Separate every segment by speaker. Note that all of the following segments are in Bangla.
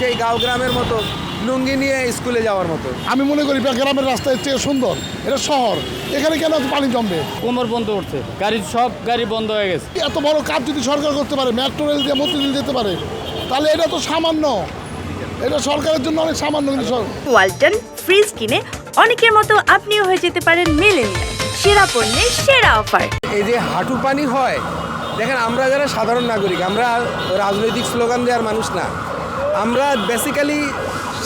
Speaker 1: সেই গাঁও গ্রামের মতো লুঙ্গি নিয়ে স্কুলে যাওয়ার মতো।
Speaker 2: আমি মনে করি গ্রামের রাস্তা এর চেয়ে সুন্দর। এটা শহর। এখানে কেন পানি জমবে?
Speaker 3: কোমর বন্ধ উঠছে গাড়ি সব গাড়ি বন্ধ হয়ে গেছে।
Speaker 2: এত বড় কাজ যদি সরকার করতে পারে মেট্রো রেল দিয়ে মতিঝিল যেতে পারে তাহলে এটা তো সামান্য। এটা সরকারের জন্য অনেক সামান্য
Speaker 4: ওয়ালটন ফ্রিজ কিনে অনেকের মতো আপনিও হয়ে যেতে পারেন মেলেনিয়া সেরা পণ্যের সেরা অফার।
Speaker 1: এই যে হাঁটু পানি হয় দেখেন আমরা যারা সাধারণ নাগরিক আমরা রাজনৈতিক স্লোগান দেওয়ার মানুষ না। আমরা বেসিক্যালি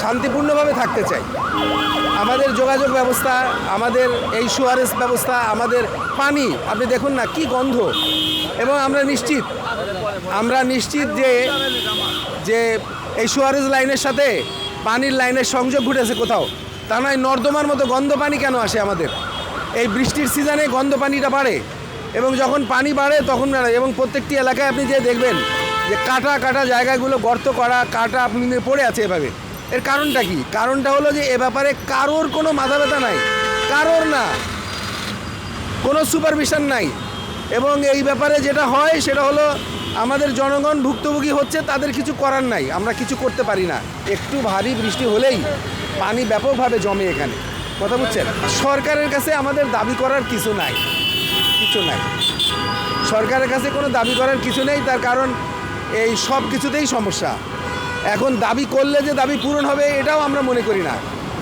Speaker 1: শান্তিপূর্ণভাবে থাকতে চাই। আমাদের যোগাযোগ ব্যবস্থা, আমাদের এই সুয়ারেস ব্যবস্থা, আমাদের পানি, আপনি দেখুন না কি গন্ধ। এবং আমরা নিশ্চিত আমরা নিশ্চিত যে যে এই সুয়ারেজ লাইনের সাথে পানির লাইনের সংযোগ ঘটেছে কোথাও, তা নয়, নর্দমার মতো গন্ধ পানি কেন আসে আমাদের? এই বৃষ্টির সিজনে গন্ধ পানিটা বাড়ে, এবং যখন পানি বাড়ে তখন এবং প্রত্যেকটি এলাকায় আপনি যে দেখবেন যে কাটা কাটা জায়গাগুলো গর্ত করা, কাটা আপনি পড়ে আছে এভাবে। এর কারণটা কি? কারণটা হলো যে এ ব্যাপারে কারোর কোনো মাথা ব্যথা নাই। কারোর না। কোনো সুপারভিশন নাই। এবং এই ব্যাপারে যেটা হয় সেটা হলো আমাদের জনগণ ভুক্তভোগী হচ্ছে, তাদের কিছু করার নাই। আমরা কিছু করতে পারি না। একটু ভারী বৃষ্টি হলেই পানি ব্যাপকভাবে জমে এখানে। কথা বুঝছেন? সরকারের কাছে আমাদের দাবি করার কিছু নাই। কিছু নাই। সরকারের কাছে কোনো দাবি করার কিছু নেই। তার কারণ এই সব কিছুতেই সমস্যা। এখন দাবি করলে যে দাবি পূরণ হবে এটাও আমরা মনে করি না।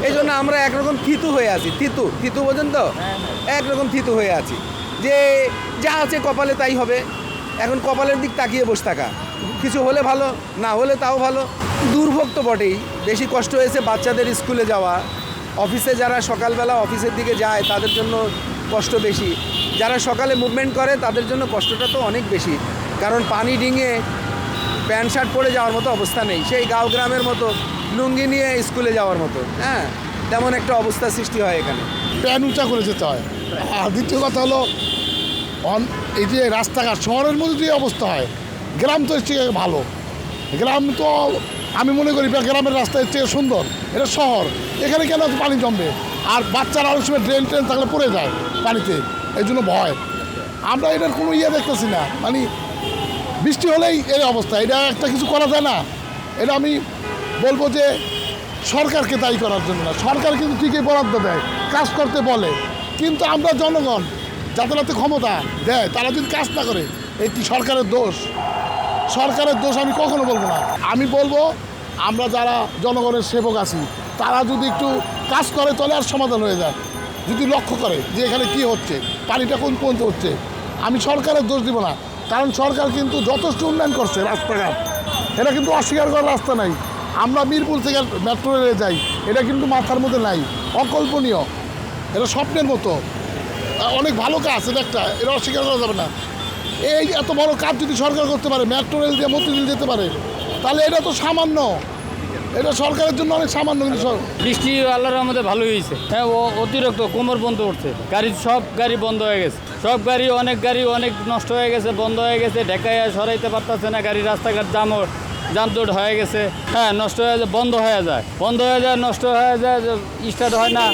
Speaker 1: এই জন্য আমরা একরকম থিতু হয়ে আছি। থিতু? থিতু বোঝেন তো? একরকম থিতু হয়ে আছি। যে যা আছে কপালে তাই হবে। এখন কপালের দিক তাকিয়ে বসে থাকা। কিছু হলে ভালো না হলে তাও ভালো। দুর্ভোগ তো বটেই। বেশি কষ্ট হয়েছে বাচ্চাদের স্কুলে যাওয়া। অফিসে যারা সকালবেলা অফিসের দিকে যায় তাদের জন্য কষ্ট বেশি। যারা সকালে মুভমেন্ট করে তাদের জন্য কষ্টটা তো অনেক বেশি। কারণ পানি ডিঙে প্যান্ট শার্ট পরে যাওয়ার মতো অবস্থা নেই। সেই গাঁও গ্রামের মতো লুঙ্গি নিয়ে স্কুলে যাওয়ার মতো। হ্যাঁ তেমন একটা অবস্থা সৃষ্টি হয় এখানে।
Speaker 2: প্যান উঁচা করে যেতে হয়। আর দ্বিতীয় কথা হলো, অন, এই যে রাস্তাঘাট, শহরের মধ্যে যে অবস্থা হয়, গ্রাম তো এর ভালো। গ্রাম তো, আমি মনে করি গ্রামের রাস্তা এর সুন্দর। এটা শহর। এখানে কেন পানি জমবে? আর বাচ্চারা অনেক সময় ড্রেন ট্রেন থাকলে পড়ে যায় পানিতে। এই জন্য ভয়। আমরা এটার কোনো ইয়ে দেখতেছি না। মানে বৃষ্টি হলেই এই অবস্থা। এটা একটা কিছু করা যায় না। এটা আমি বলব যে সরকারকে দায়ী করার জন্য না। সরকার কিন্তু ঠিকই বরাদ্দ দেয়, কাজ করতে বলে। কিন্তু আমরা জনগণ, যাদের হাতে ক্ষমতা দেয়, তারা যদি কাজ না করে, এটি সরকারের দোষ। সরকারের দোষ আমি কখনো বলব না। আমি বলব, আমরা যারা জনগণের সেবক আছি, তারা যদি একটু কাজ করে, তাহলে আর সমাধান হয়ে যায়। যদি লক্ষ্য করে যে এখানে কি হচ্ছে, পানিটা কোন পর্যন্ত হচ্ছে, আমি সরকারের দোষ দিব না। কারণ সরকার কিন্তু যথেষ্ট উন্নয়ন করছে রাস্তাঘাট। এটা কিন্তু অস্বীকার করার রাস্তা নাই। আমরা মিরপুর থেকে মেট্রো রেলে যাই, এটা কিন্তু মাথার মধ্যে নাই। অকল্পনীয়। এটা স্বপ্নের মতো। অনেক ভালো কাজ এটা একটা এটা অস্বীকার করা যাবে না। এই এত বড় কাজ যদি সরকার করতে পারে মেট্রো রেল দিয়ে মতিঝিল যেতে পারে, তাহলে এটা তো সামান্য। এটা সরকারের জন্য অনেক সামান্য কিন্তু
Speaker 3: বৃষ্টি, আল্লাহর আমাদের ভালো হয়েছে। হ্যাঁ ও অতিরিক্ত কোমর বন্ধ উঠছে। গাড়ি, সব গাড়ি বন্ধ হয়ে গেছে। সব গাড়ি, অনেক গাড়ি অনেক নষ্ট হয়ে গেছে, বন্ধ হয়ে গেছে। ঢেকায় সরাইতে পারতেছে না গাড়ি রাস্তাঘাট জাম যানজট হয়ে গেছে। হ্যাঁ নষ্ট হয়ে যায়, বন্ধ হয়ে যায়। বন্ধ হয়ে যায়, নষ্ট হয়ে যায় স্টার্ট হয় না।